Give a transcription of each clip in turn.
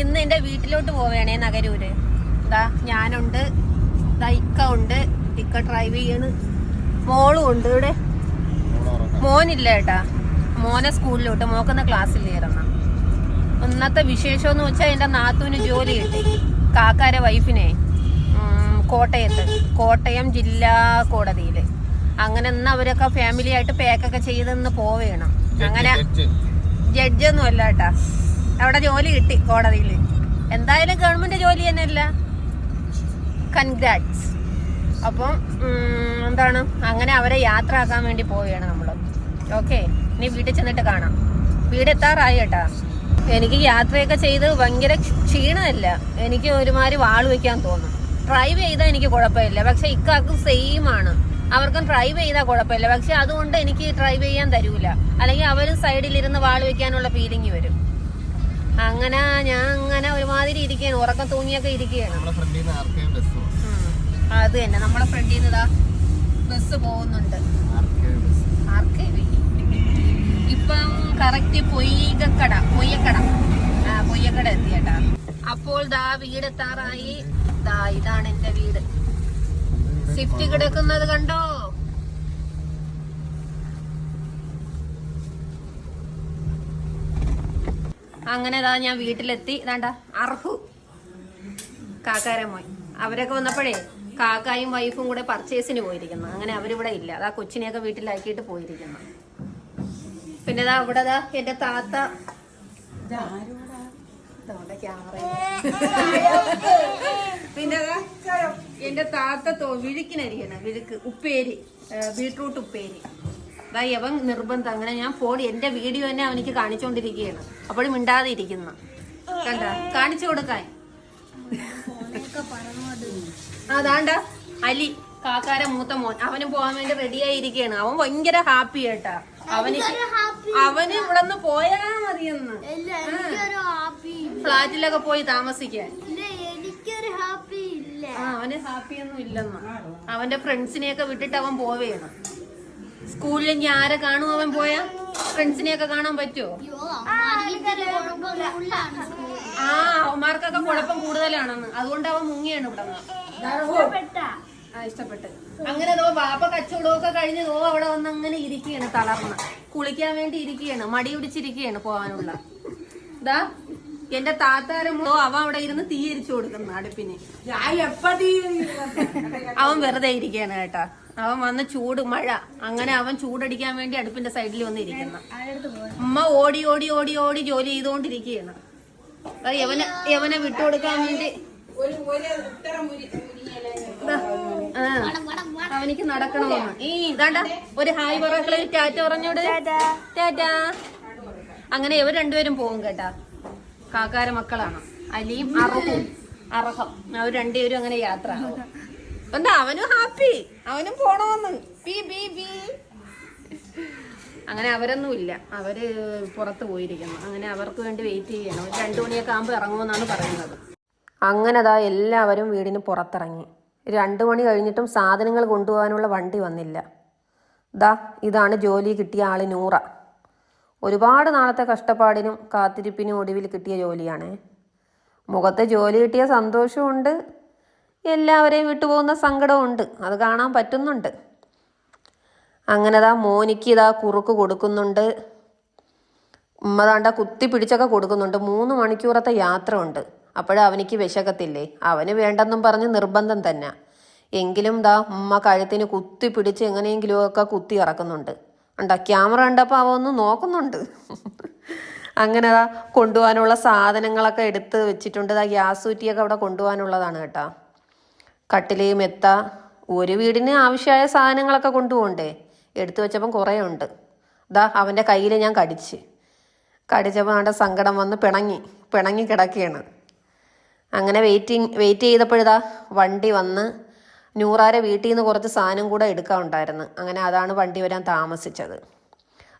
ഇന്ന് എന്റെ വീട്ടിലോട്ട് പോവേണേ നഗരൂര്. ഇതാ ഞാനുണ്ട് ദൈക്ക ഇക്ക ഉണ്ട് ഇക്ക ഡ്രൈവ് ചെയ്യണ്. മോളും ഉണ്ട് ഇവിടെ. മോനില്ല ഏട്ടാ. മോനെ സ്കൂളിലോട്ട് മോക്കുന്ന ക്ലാസ്സിൽ കയറണം ഇന്നത്തെ വിശേഷം എന്ന് വെച്ചാൽ എന്റെ നാത്തൂന് ജോലി കിട്ടി. കാക്കാരെ വൈഫിനെ കോട്ടയത്ത്. കോട്ടയം ജില്ലാ കോടതിയിൽ അങ്ങനെ ഇന്ന് അവരൊക്കെ ഫാമിലി ആയിട്ട് പാക്കൊക്കെ ചെയ്ത് ഇന്ന് പോവേണം. അങ്ങനെ ജഡ്ജൊന്നും അല്ല കേട്ടാ അവിടെ ജോലി കിട്ടി കോടതിയിൽ. എന്തായാലും ഗവൺമെന്റ് ജോലി തന്നെയല്ല. കൺഗ്രാറ്റ്സ് അപ്പം എന്താണ്? അങ്ങനെ അവരെ യാത്ര ആക്കാൻ വേണ്ടി പോവുകയാണ് നമ്മൾ ഓക്കെ ഇനി വീട്ടിൽ ചെന്നിട്ട് കാണാം. വീട് എത്താറായി കേട്ടാ. എനിക്ക് യാത്രയൊക്കെ ചെയ്ത് ഭയങ്കര ക്ഷീണമല്ല. എനിക്ക് ഒരുമാതിരി വാൾ വെക്കാൻ തോന്നും. ഡ്രൈവ് ചെയ്താൽ എനിക്ക് കുഴപ്പമില്ല. പക്ഷെ ഇക്കാർക്കും സെയിം ആണ്. അവർക്കും ഡ്രൈവ് ചെയ്താൽ കുഴപ്പമില്ല. പക്ഷെ അതുകൊണ്ട് എനിക്ക് ഡ്രൈവ് ചെയ്യാൻ തരൂല. അല്ലെങ്കിൽ അവരും സൈഡിലിരുന്ന് വാൾ വെക്കാനുള്ള ഫീലിംഗ് വരും. അങ്ങനെ ഞാൻ അങ്ങനെ ഒരുമാതിരി ഇരിക്കുകയാണ്. ഉറക്കം തൂങ്ങിയൊക്കെ ഇരിക്കുകയാണ്. അത് തന്നെ. നമ്മളെ ഫ്രണ്ടിൽ നിന്ന് ഇതാ ബസ് പോകുന്നുണ്ട്. ഇപ്പം കറക്റ്റ് പൊയ്യക്കട പൊയ്യക്കട. പൊയ്യക്കട എത്തിയട്ടാ. അപ്പോൾ ദാ വീട് എത്താറായി. ദാ ഇതാണ് എന്റെ വീട്. സ്വിഫ്റ്റ് കിടക്കുന്നത് കണ്ടോ? അങ്ങനെ ഇതാ ഞാൻ വീട്ടിലെത്തി. ഇതാണ്ട അർഹു. കാക്കാരെ പോയി അവരൊക്കെ വന്നപ്പോഴേ കാക്കായും വൈഫും കൂടെ പർച്ചേസിന് പോയിരിക്കുന്നു. അങ്ങനെ അവരിവിടെ ഇല്ല. അതാ കൊച്ചിനെയൊക്കെ വീട്ടിലാക്കിയിട്ട് പോയിരിക്കുന്നു. പിന്നെ ഇതാ ഇവിടെ ഇതാ എന്റെ താത്ത പിന്നെ എന്റെ താത്ത വിഴുക്കിനരിയാണ് വിഴുക്ക് ഉപ്പേരി. ബീട്രൂട്ട് ഉപ്പേരി. യവൻ നിർബന്ധം. അങ്ങനെ ഞാൻ ഫോൺ എന്റെ വീഡിയോ തന്നെ അവനിക്ക് കാണിച്ചോണ്ടിരിക്കുകയാണ്. അപ്പോഴും മിണ്ടാതെ ഇരിക്കുന്ന കണ്ട? കാണിച്ചു കൊടുക്കാൻ. അതാണ്ട? അലി കാക്കാര മൂത്ത മോൻ. അവന് പോകാൻ വേണ്ടി റെഡി ആയിരിക്കുകയാണ്. അവൻ ഭയങ്കര ഹാപ്പി ആയിട്ടാ. അവന് അവന് ഇവിടെ നിന്ന് പോയാ മതിയെന്ന്. ഫ്ലാറ്റിലൊക്കെ പോയി താമസിക്കാൻ. അവന് ഹാപ്പിയൊന്നും ഇല്ലെന്ന്. അവന്റെ ഫ്രണ്ട്സിനെയൊക്കെ വിട്ടിട്ട് അവൻ പോവേണം. സ്കൂളിൽ ഇനി ആരെ കാണും അവൻ പോയാ? ഫ്രണ്ട്സിനെയൊക്കെ കാണാൻ പറ്റുമോ അയ്യോ ആ അവന്മാർക്കൊക്കെ കുഴപ്പം കൂടുതലാണെന്ന്. അതുകൊണ്ട് അവൻ മുങ്ങിയാണ് ഇവിടെ. ഇഷ്ടപ്പെട്ട. ആ ഇഷ്ടപ്പെട്ട്. അങ്ങനെ ദോ ബാപ്പ കച്ചവടമൊക്കെ കഴിഞ്ഞ് ദോ അവിടെ വന്ന് അങ്ങനെ ഇരിക്കുകയാണ് തളർന്ന്. കുളിക്കാൻ വേണ്ടി ഇരിക്കുകയാണ് മടി പിടിച്ചിരിക്കുകയാണ് പോവാനുള്ള ഇതാ എന്റെ താത്താരമോ അവൻ അവിടെ ഇരുന്ന് തീ എരിച്ചു കൊടുക്കുന്നു അടുപ്പിന്. അവൻ വെറുതെ ഇരിക്കുകയാണ് കേട്ടാ. അവൻ വന്ന് ചൂട് മഴ. അങ്ങനെ അവൻ ചൂടടിക്കാൻ വേണ്ടി അടുപ്പിന്റെ സൈഡിൽ വന്നിരിക്കുന്ന. ഉമ്മ ഓടി ഓടി ഓടി ഓടി ജോലി ചെയ്തുകൊണ്ടിരിക്കുകയാണ് യവനെ യവനെ വിട്ടുകൊടുക്കാൻ വേണ്ടി. അവനിക്ക് നടക്കണമെന്ന്. ഈ ഇതാണ്ട ഒരു ഹായ് പറക്കളെ ടാറ്റ പറഞ്ഞോട്. ടാറ്റാ. അങ്ങനെ ഇവർ രണ്ടുപേരും പോകും കേട്ടാ. കാക്കാര മക്കളാണ്. അലിയും അറഹും അറഹം. അവർ രണ്ടുപേരും അങ്ങനെ യാത്ര ആവും. അവനും ഹാപ്പി. അവനും പോണോന്ന്. B B B. അങ്ങനെ അവരൊന്നും ഇല്ല അവർ പുറത്ത് പോയിരിക്കുന്നു. അങ്ങനെ അവർക്ക് വേണ്ടി വെയിറ്റ് ചെയ്യണം. ഒരു രണ്ടു മണിയൊക്കെ ആകുമ്പോൾ ഇറങ്ങുമെന്നാണ് പറയുന്നത്. അങ്ങനെ ദാ എല്ലാവരും വീടിന് പുറത്തിറങ്ങി. രണ്ടു മണി കഴിഞ്ഞിട്ടും സാധനങ്ങൾ കൊണ്ടുപോകാനുള്ള വണ്ടി വന്നില്ല. ദാ ഇതാണ് ജോലി കിട്ടിയ ആൾ നൂറ. ഒരുപാട് നാളത്തെ കഷ്ടപ്പാടിനും കാത്തിരിപ്പിനും ഒടുവിൽ കിട്ടിയ ജോലിയാണ്. മുഖത്തെ ജോലി കിട്ടിയ സന്തോഷമുണ്ട് എല്ലാവരെയും വിട്ടുപോകുന്ന സങ്കടമുണ്ട്. അത് കാണാൻ പറ്റുന്നുണ്ട്. അങ്ങനെ ദാ മോനിക്ക് ഇതാ കുറുക്ക് കൊടുക്കുന്നുണ്ട്. ഉമ്മ താണ്ട കുത്തി പിടിച്ചൊക്കെ കൊടുക്കുന്നുണ്ട്. മൂന്ന് മണിക്കൂറത്തെ യാത്ര ഉണ്ട് അപ്പോഴും അവനിക്ക് വിശക്കത്തില്ലേ? അവന് വേണ്ടെന്നും പറഞ്ഞ് നിർബന്ധം തന്നെ. എങ്കിലും ദാ ഉമ്മ കഴുത്തിന് കുത്തി പിടിച്ച് എങ്ങനെയെങ്കിലും ഒക്കെ കുത്തി ഇറക്കുന്നുണ്ട്. ഉണ്ടാ ക്യാമറ കണ്ടപ്പോൾ അവ ഒന്ന് നോക്കുന്നുണ്ട്. അങ്ങനെ ദാ കൊണ്ടുപോകാനുള്ള സാധനങ്ങളൊക്കെ എടുത്ത് വെച്ചിട്ടുണ്ട്. ദാ ഗ്യാസ് കുറ്റിയൊക്കെ അവിടെ കൊണ്ടുപോകാനുള്ളതാണ് കേട്ടാ. കട്ടിൽ മെത്ത ഒരു വീടിന് ആവശ്യമായ സാധനങ്ങളൊക്കെ കൊണ്ടുപോകണ്ടേ? എടുത്തു വെച്ചപ്പം കുറേ ഉണ്ട്. ദാ അവന്റെ കയ്യിൽ ഞാൻ കടിച്ച്. കടിച്ചപ്പോൾ അവന്റെ സങ്കടം വന്ന് പിണങ്ങി പിണങ്ങി കിടക്കുകയാണ്. അങ്ങനെ വെയിറ്റിംഗ് വെയിറ്റ് ചെയ്തപ്പോഴിതാ വണ്ടി വന്ന് നൂറാരെ വീട്ടിൽ നിന്ന് കുറച്ച് സാധനം കൂടെ എടുക്കാനുണ്ടായിരുന്നു. അങ്ങനെ അതാണ് വണ്ടി വരാൻ താമസിച്ചത്.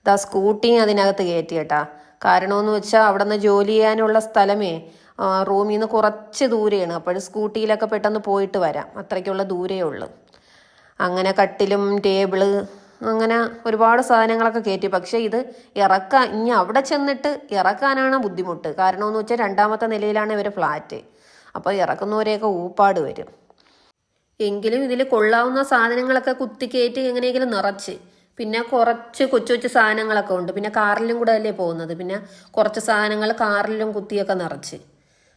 ദാ സ്കൂട്ടി അതിനകത്ത് കയറ്റി കേട്ടാ കാരണമെന്ന് വെച്ചാൽ അവിടെ നിന്ന് ജോലി ചെയ്യാനുള്ള സ്ഥലമേ റൂമിൽ നിന്ന് കുറച്ച് ദൂരെയാണ്. അപ്പോൾ സ്കൂട്ടിയിലൊക്കെ പെട്ടെന്ന് പോയിട്ട് വരാം. അത്രയ്ക്കുള്ള ദൂരേ ഉള്ളൂ. അങ്ങനെ കട്ടിലും ടേബിൾ അങ്ങനെ ഒരുപാട് സാധനങ്ങളൊക്കെ കയറ്റി. പക്ഷേ ഇത് ഇറക്കാൻ ഇനി അവിടെ ചെന്നിട്ട് ഇറക്കാനാണ് ബുദ്ധിമുട്ട്. കാരണം എന്ന് വെച്ചാൽ രണ്ടാമത്തെ നിലയിലാണ് ഇവർ ഫ്ലാറ്റ്. അപ്പോൾ ഇറക്കുന്നവരെയൊക്കെ ഊപ്പാട് വരും. എങ്കിലും ഇതിൽ കൊള്ളാവുന്ന സാധനങ്ങളൊക്കെ കുത്തി കുത്തിക്കയറ്റി എങ്ങനെയെങ്കിലും നിറച്ച്. പിന്നെ കുറച്ച് കൊച്ചു കൊച്ചു സാധനങ്ങളൊക്കെ ഉണ്ട്. പിന്നെ കാറിലും കൂടെ അല്ലേ പോകുന്നത്? പിന്നെ കുറച്ച് സാധനങ്ങൾ കാറിലും കുത്തിയൊക്കെ നിറച്ച്.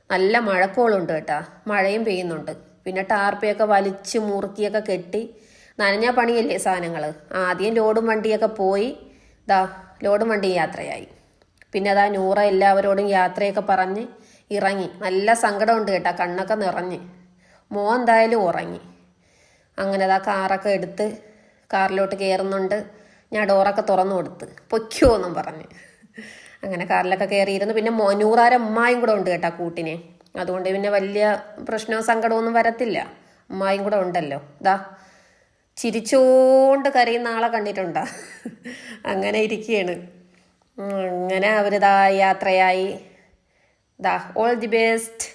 നല്ല മഴക്കോളുണ്ട് കേട്ടാ. മഴയും പെയ്യുന്നുണ്ട്. പിന്നെ ടാർപ്പയൊക്കെ വലിച്ച് മുറുക്കിയൊക്കെ കെട്ടി നനഞ്ഞ പണിയല്ലേ സാധനങ്ങൾ ആദ്യം ലോഡും വണ്ടിയൊക്കെ പോയി ദാ ലോഡും വണ്ടി യാത്രയായി. പിന്നെ അതാ നൂറ എല്ലാവരോടും യാത്രയൊക്കെ പറഞ്ഞ് ഇറങ്ങി. നല്ല സങ്കടമുണ്ട് കേട്ടാ കണ്ണൊക്കെ നിറഞ്ഞ്. മോ എന്തായാലും ഉറങ്ങി. അങ്ങനെ അതാ കാറൊക്കെ എടുത്ത് കാറിലോട്ട് കയറുന്നുണ്ട്. ഞാൻ ഡോറൊക്കെ തുറന്നു കൊടുത്ത്. പൊയ്ക്കോ എന്നും പറഞ്ഞ്. അങ്ങനെ കാറിലൊക്കെ കയറിയിരുന്നു പിന്നെ നൂറാര ഉമ്മായും കൂടെ ഉണ്ട് കേട്ടാ കൂട്ടിനെ. അതുകൊണ്ട് പിന്നെ വലിയ പ്രശ്നവും സങ്കടമൊന്നും വരത്തില്ല. ഉമ്മായും കൂടെ ഉണ്ടല്ലോ. ദാ ചിരിച്ചോണ്ട് കരയുന്ന ആളെ കണ്ടിട്ടുണ്ടോ? അങ്ങനെ ഇരിക്കുകയാണ് അങ്ങനെ അവരിതാ യാത്രയായി. ദാ ഓൾ ദി ബെസ്റ്റ്